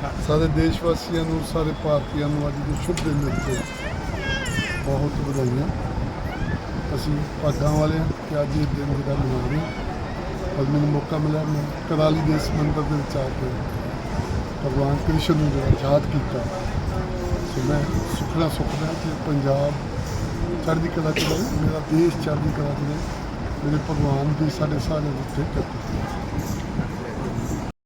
ਸਾਰੇ ਦੇਸ਼ ਵਾਸੀਆਂ ਨੂੰ, ਸਾਰੇ ਭਾਰਤੀਆਂ ਨੂੰ ਅੱਜ ਦੇ ਸ਼ੁਭ ਦਿਨ ਦੇ ਉੱਤੇ ਬਹੁਤ ਵਧਾਈਆਂ। ਅਸੀਂ ਭਾਗਾਂ ਵਾਲੇ ਹਾਂ ਕਿ ਅੱਜ ਇਹ ਦਿਨ ਜਿਹੜਾ ਮਨਾ ਰਹੇ ਹਾਂ। ਅੱਜ ਮੈਨੂੰ ਮੌਕਾ ਮਿਲਿਆ, ਮੈਂ ਕਰਾਲੀ ਦੇ ਇਸ ਮੰਦਿਰ ਦੇ ਵਿੱਚ ਆ ਕੇ ਭਗਵਾਨ ਕ੍ਰਿਸ਼ਨ ਨੂੰ ਜਿਹੜਾ ਯਾਦ ਕੀਤਾ। ਸੋ ਮੈਂ ਸੁਖਣਾ ਸੁਖਦਾ ਕਿ ਪੰਜਾਬ ਚੜ੍ਹਦੀ ਕਲਾ ਚ ਮੇਰਾ ਦੇਸ਼ ਚੜ੍ਹਦੀ ਕਲਾ ਚ ਮੇਰੇ ਭਗਵਾਨ ਦੀ ਸਾਡੇ ਸਾਰੇ ਦੇ ਉੱਤੇ ਕਿਰਪਾ